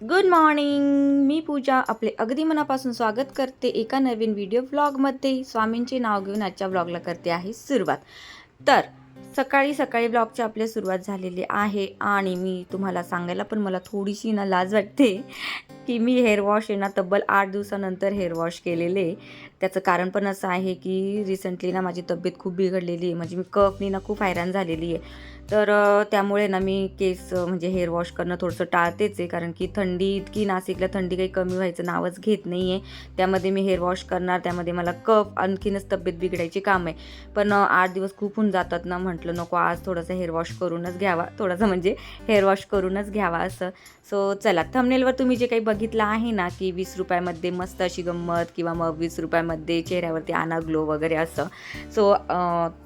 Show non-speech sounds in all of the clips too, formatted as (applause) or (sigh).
Good morning मी पूजा. आपले अगदी मनापासून स्वागत करते एका नवीन व्हिडिओ व्लॉगमध्ये स्वामींचे नाव घेऊन आजच्या व्लॉगला करते आहे सुरुवात. तर सकाळी सकाळी ब्लॉगची आपली सुरुवात झालेली आहे आणि मी तुम्हाला सांगायला पण मला थोडीशी ना लाज वाटते की मी हेअर वॉश आहे ना तब्बल आठ दिवसानंतर हेअर वॉश केलेले. त्याचं कारण पण असं आहे की रिसेंटली ना माझी तब्येत खूप बिघडलेली आहे. म्हणजे मी कफनी ना खूप हैराण झालेली आहे. तर त्यामुळे ना मी केस म्हणजे हेअर वॉश करणं थोडंसं टाळतेच आहे. कारण की थंडी इतकी नाशिकला थंडी काही कमी व्हायचं नावच घेत नाही आहे त्यामध्ये मी हेअर वॉश करणार त्यामध्ये मला कफ आणखीनच तब्येत बिघडायची काम आहे. पण आठ दिवस खूप होऊन जातात ना म्हटलं नको आज थोडंसं हेअर वॉश करूनच घ्यावा. थोडंसं म्हणजे हेअर वॉश करूनच घ्यावा असं. सो चला थंबनेलवर तुम्ही जे काही बघितलं आहे ना की वीस रुपयामध्ये मस्त अशी गंमत किंवा मग वीस रुपयामध्ये चेहऱ्यावरती आना ग्लो वगैरे असं. सो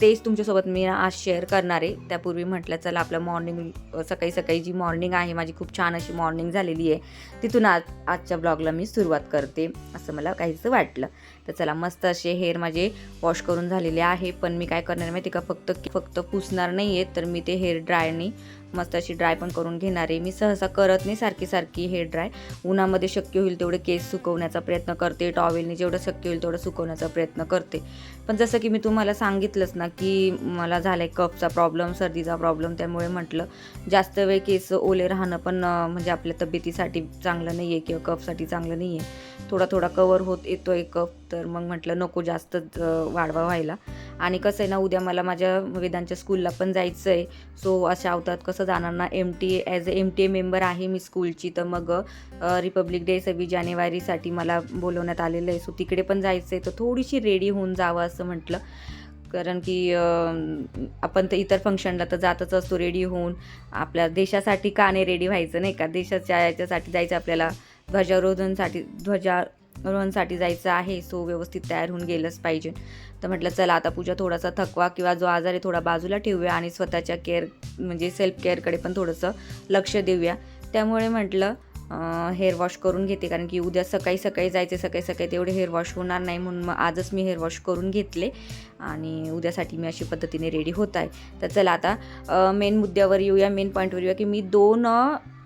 तेच तुमच्यासोबत मी आज शेअर करणार आहे. त्यापूर्वी म्हटलं चला आपलं मॉर्निंग सकाळी सकाळी जी मॉर्निंग आहे माझी खूप छान अशी मॉर्निंग झालेली आहे तिथून आज आजच्या ब्लॉगला मी सुरुवात करते असं मला काहीचं वाटलं. तर चला मस्त असे हेअर माझे वॉश करून झालेले आहे. पण मी काय करणार माहिती का? फक्त फक्त पुसणार नाही आहे तर मी ते हेअर ड्रायनी मस्त अशी ड्राय पण करून घेणार आहे. मी सहसा करत नाही सारखी सारखी हेअर ड्राय उन्हामध्ये शक्य होईल तेवढे केस सुकवण्याचा प्रयत्न करते. टॉवेलने जेवढं शक्य होईल तेवढं सुकवण्याचा प्रयत्न करते. पण जसं की मी तुम्हाला सांगितलंच ना की मला झाला आहे कफचा प्रॉब्लेम सर्दीचा प्रॉब्लेम त्यामुळे म्हटलं जास्त वेळ केस ओले राहणं पण म्हणजे आपल्या तब्येतीसाठी चांगलं नाही आहे किंवा कफसाठी चांगलं नाही आहे थोडा थोडा कवर होत येतो आहे कफ. तर मग म्हटलं नको जास्तच वाढवा व्हायला. आणि कसं आहे ना उद्या मला माझ्या वेदांच्या स्कूलला पण जायचं आहे सो अशा अवतात कसं जाणार ना M T as a M T a member आहे मी स्कूलची तर मग रिपब्लिक डे सव्वीस जानेवारीसाठी मला बोलवण्यात आलेलं आहे. सो तिकडे पण जायचं आहे तर थोडीशी रेडी होऊन जावं असं म्हटलं. कारण की आपण तर इतर फंक्शनला तर जातच असतो रेडी होऊन. आपल्या देशासाठी का नाही रेडी व्हायचं नाही का? देशाच्या याच्यासाठी जायचं आपल्याला. ध्वजारोहणसाठी रोहनसाठी जायचं आहे सो व्यवस्थित तयार होऊन गेलंच पाहिजे. तर म्हटलं चला आता पूजा थोडासा थकवा किंवा जो आजार आहे थोडा बाजूला ठेवूया आणि स्वतःच्या केअर म्हणजे सेल्फ केअरकडे पण थोडंसं लक्ष देऊया. त्यामुळे म्हटलं हेअर वॉश करून घेते कारण की उद्या सकाळी सकाळी जायचे सकाळी सकाळी तेवढे हेअर वॉश होणार नाही म्हणून मग आजच मी हेअर वॉश करून घेतले आणि उद्यासाठी मी अशी पद्धतीने रेडी होत आहे. तर चला आता मेन मुद्द्यावर येऊया मेन पॉईंटवर येऊया की मी दोन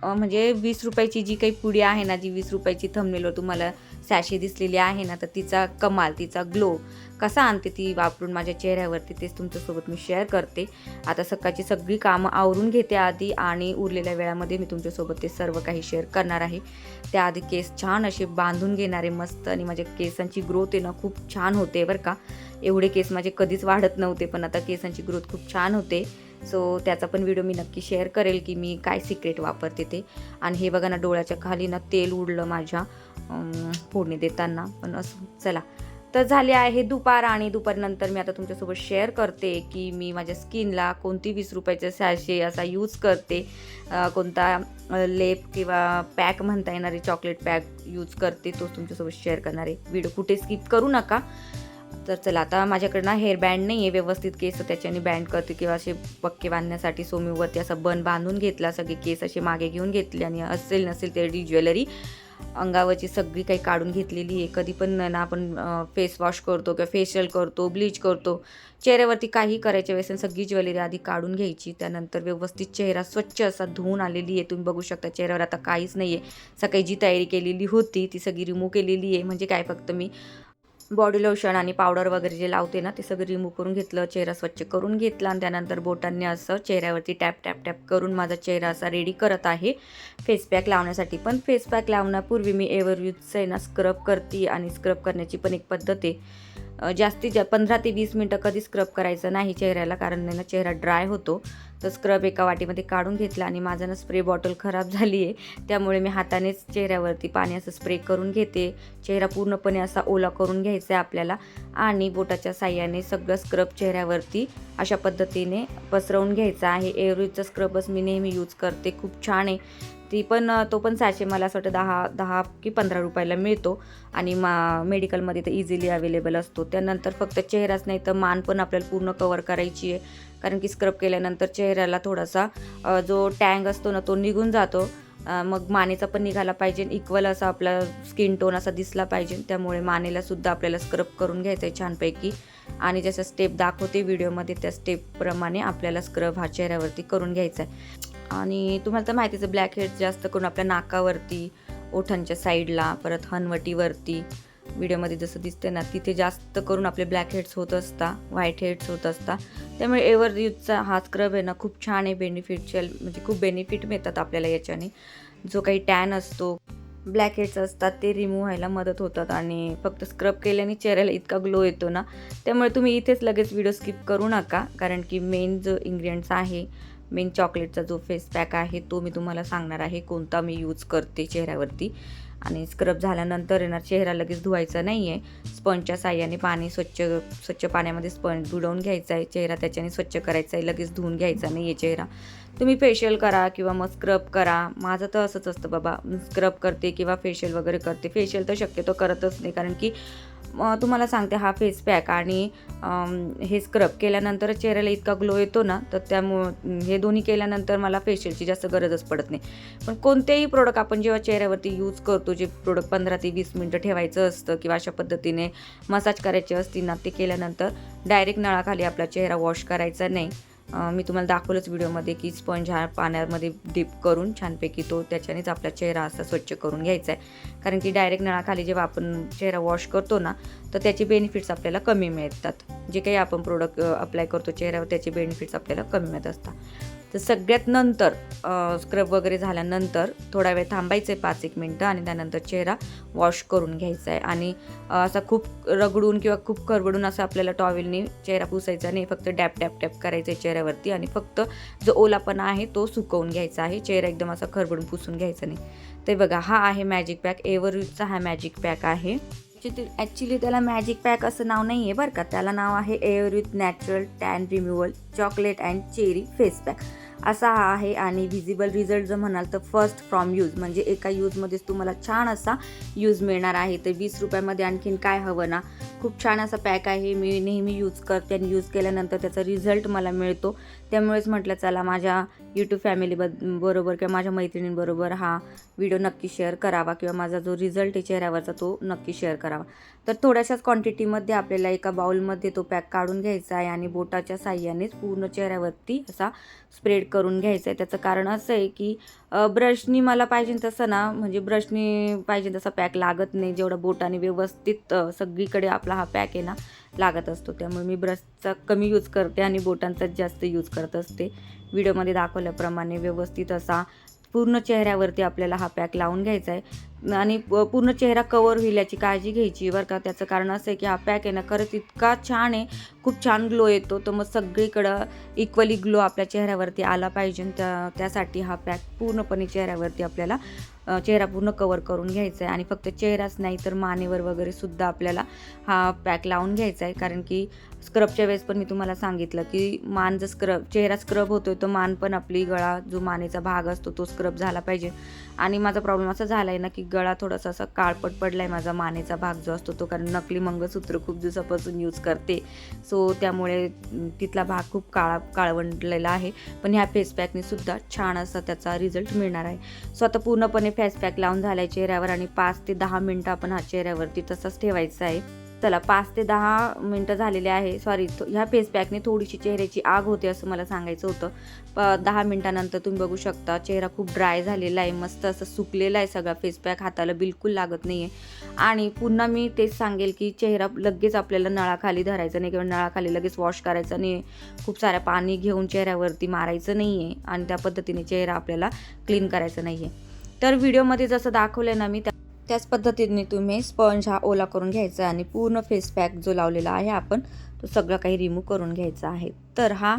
म्हणजे वीस रुपयाची जी काही पुडी आहे ना जी वीस रुपयाची थंबनेलवर तुम्हाला सॅशे दिसलेली आहे ना तर तिचा कमाल तिचा ग्लो कसा आणते ती वापरून माझ्या चेहऱ्यावरती तेच तुमच्यासोबत मी शेअर करते. आता सकाळची सगळी कामं आवरून घेते आधी आणि उरलेल्या वेळामध्ये मी तुमच्यासोबत ते सर्व काही शेअर करणार आहे. त्याआधी केस छान असे बांधून घेणारे मस्त आणि माझ्या केसांची ग्रोथ आहे ना खूप छान होते बरं का. एवढे केस माझे कधीच वाढत नव्हते पण आता केसांची ग्रोथ खूप छान होते. सो त्याचा पण व्हिडिओ मी नक्की शेअर करेल की मी काय सिक्रेट वापरते ते. आणि हे बघा ना डोळ्याच्या खाली ना तेल उडलं माझ्या फोडणी देताना. पण असं चला. तर झाले आहे दुपार आणि दुपारनंतर मी आता तुमच्यासोबत शेअर करते की मी माझ्या स्किनला कोणती वीस रुपयाचे सॅशे असा यूज करते. कोणता लेप किंवा पॅक म्हणता येणारे चॉकलेट पॅक यूज करते तोच तुमच्यासोबत शेअर करणारे व्हिडिओ कुठे स्किप करू नका. तर चला आता माझ्याकडे ना हेअर बँड नाही आहे व्यवस्थित केस त्याच्याने बँड करते किंवा असे पक्के बांधण्यासाठी सोमीवरती असा बन बांधून घेतला सगळे केस असे मागे घेऊन घेतले आणि असेल नसेल तरी ज्वेलरी अंगावरची सगळी काही काढून घेतलेली आहे. कधी पण ना आपण फेस वॉश करतो किंवा फेशियल करतो ब्लीच करतो चेहऱ्यावरती काही करायच्या वेळेस सगळी ज्वेलरी आधी काढून घ्यायची. त्यानंतर व्यवस्थित चेहरा स्वच्छ असा धुवून आलेली आहे. तुम्ही बघू शकता चेहऱ्यावर आता काहीच नाही आहे सकाळी जी तयारी केलेली होती ती सगळी रिमूव्ह केलेली आहे. म्हणजे काय फक्त मी बॉडी लोशन आणि पावडर वगैरे जे लावते ना ते सगळं रिमूव्ह करून घेतलं चेहरा स्वच्छ करून घेतला आणि त्यानंतर बोटांनी असं चेहऱ्यावरती टॅप टॅप टॅप करून माझा चेहरा असा रेडी करत आहे. फेस पॅक लावण्यासाठी पण फेस पॅक लावण्यापूर्वी मी एव्हर आहे ना स्क्रब करते आणि स्क्रब करण्याची पण एक पद्धत आहे. जास्तीत जास्त पंधरा ते वीस मिनटं कधी स्क्रब करायचं नाही चेहऱ्याला कारण ना चेहरा ड्राय होतो. तर स्क्रब एका वाटीमध्ये काढून घेतला आणि माझं ना स्प्रे बॉटल खराब (laughs) झाली आहे त्यामुळे मी हातानेच चेहऱ्यावरती पाणी असं स्प्रे करून घेते. चेहरा पूर्णपणे असा ओला करून घ्यायचा आहे आपल्याला. आणि बोटाच्या साह्याने सगळं स्क्रब चेहऱ्यावरती अशा पद्धतीने पसरवून घ्यायचा आहे. एअरविजचा स्क्रबच मी नेहमी यूज करते. खूप छान आहे. ती पण तो पण सॅचे मला असं वाटतं दहा दहा की पंधरा रुपयाला मिळतो. आणि मा मेडिकलमध्ये तर इझिली अवेलेबल असतो. त्यानंतर फक्त चेहराच नाही तर मान पण आपल्याला पूर्ण कवर करायची आहे कारण की स्क्रब केल्यानंतर चेहऱ्याला थोडासा जो टँग असतो ना तो निघून जातो. मग मानेचा पण निघाला पाहिजे. इक्वल असा आपला स्किन टोन असा दिसला पाहिजे. त्यामुळे मानेला सुद्धा आपल्याला स्क्रब करून घ्यायचं आहे छानपैकी. आणि जसं स्टेप दाखवते व्हिडिओमध्ये त्या स्टेपप्रमाणे आपल्याला स्क्रब हा चेहऱ्यावरती करून घ्यायचा आहे आणि तुम्हाला तर माहितीच ब्लॅक हेड्स जास्त करून आपल्या नाकावरती ओठांच्या साईडला परत हनवटीवरती व्हिडिओमध्ये जसं दिसते ना तिथे जास्त करून आपले ब्लॅक हेड्स होत असता व्हाईट हेड्स होत असता. त्यामुळे एव्हर यूजचा हा स्क्रब आहे ना खूप छान आहे बेनिफिटच्या म्हणजे खूप बेनिफिट मिळतात आपल्याला याच्याने. जो काही टॅन असतो ब्लॅक हेड्स असतात ते रिमूव्ह व्हायला मदत होतात आणि फक्त स्क्रब केल्याने चेहऱ्याला इतका ग्लो येतो ना. त्यामुळे तुम्ही इथेच लगेच व्हिडिओ स्किप करू नका कारण की मेन जो इन्ग्रेडियंट्स आहे मेन चॉकलेटचा जो फेस पॅक आहे तो मी तुम्हाला सांगणार आहे कोणता मी यूज करते चेहऱ्यावरती. आणि स्क्रब झाल्यानंतर येणार चेहरा लगेच धुवायचा नाही आहे स्पंजच्या साह्याने पाणी स्वच्छ स्वच्छ पाण्यामध्ये स्पंज बुडवून घ्यायचा आहे चेहरा त्याच्याने स्वच्छ करायचा आहे लगेच धुवून घ्यायचा नाही आहे चेहरा. तुम्ही फेशियल करा किंवा मग स्क्रब करा. माझं तर असंच असतं बाबा. स्क्रब करते किंवा फेशियल वगैरे करते. फेशियल तर शक्यतो करतच नाही. कारण की तुम्हाला सांगते हा फेस पॅक आणि हे स्क्रब केल्यानंतर चेहऱ्याला इतका ग्लो येतो ना तर त्यामुळं हे दोन्ही केल्यानंतर मला फेशियलची जास्त गरजच पडत नाही. पण कोणतेही प्रोडक्ट आपण जेव्हा चेहऱ्यावरती यूज करतो जे प्रोडक्ट पंधरा ते वीस मिनटं ठेवायचं असतं किंवा अशा पद्धतीने मसाज करायचे असतील ना ते केल्यानंतर डायरेक्ट नळाखाली आपला चेहरा वॉश करायचा नाही. मी तुम्हाला दाखवलंच व्हिडिओमध्ये की स्पंज हा पाण्यामध्ये डिप करून छानपैकी तो त्याच्यानेच आपला चेहरा असा स्वच्छ करून घ्यायचा आहे. कारण की डायरेक्ट नळाखाली जेव्हा आपण चेहरा वॉश करतो ना तर त्याचे बेनिफिट्स आपल्याला कमी मिळतात. जे काही आपण प्रोडक्ट अप्लाय करतो चेहऱ्यावर त्याचे बेनिफिट्स आपल्याला कमी मिळत असतात. तर सगळ्यात नंतर स्क्रब वगैरे झाल्यानंतर थोडा वेळ थांबायचं आहे पाच एक मिनटं आणि त्यानंतर चेहरा वॉश करून घ्यायचा आहे आणि असा खूप रगडून किंवा खूप करवडून असं आपल्याला टॉवेलने चेहरा पुसायचा नाही. फक्त डॅप डॅप डॅप करायचं आहे चेहऱ्यावरती आणि फक्त जो ओलापणा आहे तो सुकवून घ्यायचा आहे. चेहरा एकदम असा खरबडून पुसून घ्यायचा नाही. ते बघा हा आहे मॅजिक पॅक एव्हरयूजचा हा मॅजिक पॅक आहे. ॲक्च्युली त्याला मॅजिक पॅक असं नाव नाही आहे बरं का. त्याला नाव आहे air with natural tan removal chocolate and cherry face pack असा हा आहे आणि व्हिजिबल रिझल्ट जर म्हणाल तर फर्स्ट फ्रॉम यूज म्हणजे एका यूजमध्येच तुम्हाला छान असा यूज मिळणार आहे. तर वीस रुपयामध्ये आणखीन काय हवं ना? खूप छान असा पॅक आहे. मी नेहमी यूज करते आणि यूज केल्यानंतर त्याचा रिझल्ट मला मिळतो. त्यामुळेच म्हटलं चला माझ्या यूट्यूब फॅमिली बरोबर किंवा माझ्या मैत्रिणींबरोबर हा व्हिडिओ नक्की शेअर करावा किंवा माझा जो रिझल्ट आहे चेहऱ्यावरचा तो नक्की शेअर करावा. तर थोड्याशाच क्वांटिटीमध्ये आपल्याला एका बाउलमध्ये तो पॅक काढून घ्यायचा आहे आणि बोटाच्या साह्यानेच पूर्ण चेहऱ्यावरती असा स्प्रेड करून घ्यायचं आहे त्याचं कारण असं आहे की ब्रशनी मला पाहिजे तसं ना म्हणजे ब्रशनी पाहिजे तसा पॅक लागत नाही. जेवढा बोटाने व्यवस्थित सगळीकडे आपला हा पॅक आहे ना लागत असतो. त्यामुळे मी ब्रशचा कमी यूज करते आणि बोटांचाच जास्त यूज करत असते. व्हिडिओमध्ये दाखवल्याप्रमाणे व्यवस्थित असा पूर्ण चेहऱ्यावरती आपल्याला हा पॅक लावून घ्यायचा आहे. आणि पूर्ण चेहरा कवर होईल याची काळजी घ्यायची बरं का. त्याचं कारण असं आहे की हा पॅक आहे ना खरंच इतका छान आहे. खूप छान ग्लो येतो. तर मग सगळीकडं इक्वली ग्लो आपल्या चेहऱ्यावरती आला पाहिजे. त्या त्यासाठी हा पॅक पूर्णपणे चेहऱ्यावरती आपल्याला चेहरा पूर्ण कवर करून घ्यायचा आहे. आणि फक्त चेहराच नाही तर मानेवर वगैरे सुद्धा आपल्याला हा पॅक लावून घ्यायचा आहे. कारण की स्क्रबच्या वेळेस पण मी तुम्हाला सांगितलं की मान जर स्क्रब चेहरा स्क्रब होतोय तर मान पण आपली गळा जो मानेचा भाग असतो तो स्क्रब झाला पाहिजे. आणि माझा प्रॉब्लेम असा झाला आहे ना की गळा थोडासा असा काळपट पडला आहे माझा मानेचा भाग जो असतो तो कारण नकली मंगळसूत्र खूप दिवसापासून यूज करते. सो त्यामुळे तिथला भाग खूप काळा काळवंडलेला आहे. पण ह्या फेस पॅकने सुद्धा छान असा त्याचा रिझल्ट मिळणार आहे. सो आता पूर्णपणे फेस पॅक लावून झाला आहे चेहऱ्यावर आणि पाच ते दहा मिनटं आपण हा चेहऱ्यावरती तसंच ठेवायचं आहे. चला पाच ते दहा मिनटं झालेले आहे. सॉरी ह्या फेस पॅकने थोडीशी चेहऱ्याची आग होते असं मला सांगायचं होतं. प दहा मिनटानंतर तुम्ही बघू शकता चेहरा खूप ड्राय झालेला आहे मस्त असं सुकलेला आहे सगळा फेस पॅक हाताला बिलकुल लागत नाही आहे आणि पुन्हा मी तेच सांगेल की चेहरा लगेच आपल्याला नळाखाली धरायचा नाही किंवा नळाखाली लगेच वॉश करायचा नाही खूप साऱ्या पाणी घेऊन चेहऱ्यावरती मारायचं नाही आहे आणि त्या पद्धतीने चेहरा आपल्याला क्लीन करायचा नाही आहे तर व्हिडिओमध्ये जसं दाखवलं आहे ना मी त्या त्याच पद्धतीने तुम्ही स्पंज हा ओला करून घ्यायचा आणि पूर्ण फेस पॅक जो लावलेला आहे आपण तो सगळं काही रिमूव्ह करून घ्यायचा आहे. तर हा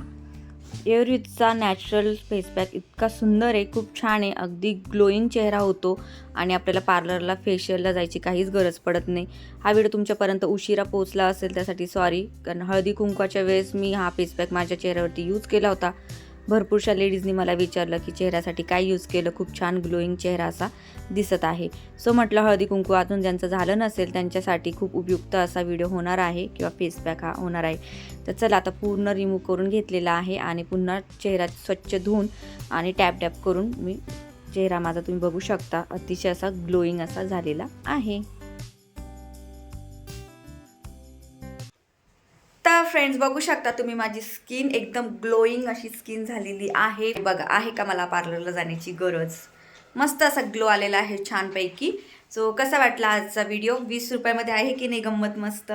एअरविथचा नॅचरल फेस पॅक इतका सुंदर आहे खूप छान आहे. अगदी ग्लोईंग चेहरा होतो आणि आपल्याला पार्लरला फेशियलला जायची काहीच गरज पडत नाही. हा व्हिडिओ तुमच्यापर्यंत उशिरा पोहोचला असेल त्यासाठी सॉरी कारण हळदी कुंकवाच्या वेळेस मी हा फेस पॅक माझ्या चेहऱ्यावरती यूज केला होता. भरपूरशा लेडीजनी मला विचारलं की चेहऱ्यासाठी काय यूज केलं? खूप छान ग्लोईंग चेहरा असा दिसत आहे. सो म्हटलं हळदी कुंकू अजून ज्यांचं झालं नसेल त्यांच्यासाठी खूप उपयुक्त असा व्हिडिओ होणार आहे किंवा फेस पॅक हा होणार आहे. तर चला आता पूर्ण रिमूव्ह करून घेतलेला आहे आणि पुन्हा चेहरा स्वच्छ धुवून आणि टॅप टॅप करून मी चेहरा माझा तुम्ही बघू शकता. अतिशय असा ग्लोईंग असा झालेला आहे. फ्रेंड्स बघू शकता तुम्ही माझी स्किन एकदम ग्लोईंग अशी स्किन झालेली आहे. बघा आहे का मला पार्लरला जाण्याची गरज? मस्त असा ग्लो आलेला आहे छानपैकी. सो कसा वाटला आजचा व्हिडिओ वीस रुपयामध्ये आहे की नाही गंमत मस्त?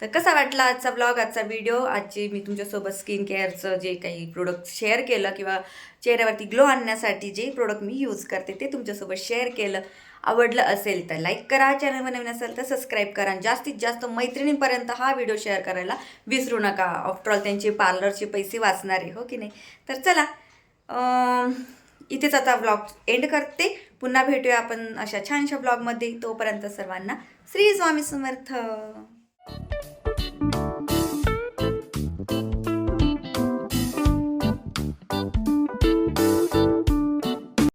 तर कसा वाटला आजचा ब्लॉग आजचा व्हिडिओ आजचे मी तुमच्यासोबत स्किन केअरचं जे काही प्रोडक्ट शेअर केलं किंवा चेहऱ्यावरती ग्लो आणण्यासाठी जे प्रोडक्ट मी यूज करते ते तुमच्यासोबत शेअर केलं. आवडलं असेल तर लाईक करा. चॅनलवर नवीन असेल तर सबस्क्राईब करा. आणि जास्तीत जास्त मैत्रिणींपर्यंत हा व्हिडिओ शेअर करायला विसरू नका. आफ्टरऑल त्यांचे पार्लरचे पैसे वाचणारे हो की नाही? तर चला इथेच आता ब्लॉग एंड करते. पुन्हा भेटूया आपण अशा छानशा ब्लॉगमध्ये तोपर्यंत सर्वांना श्री स्वामी समर्थ.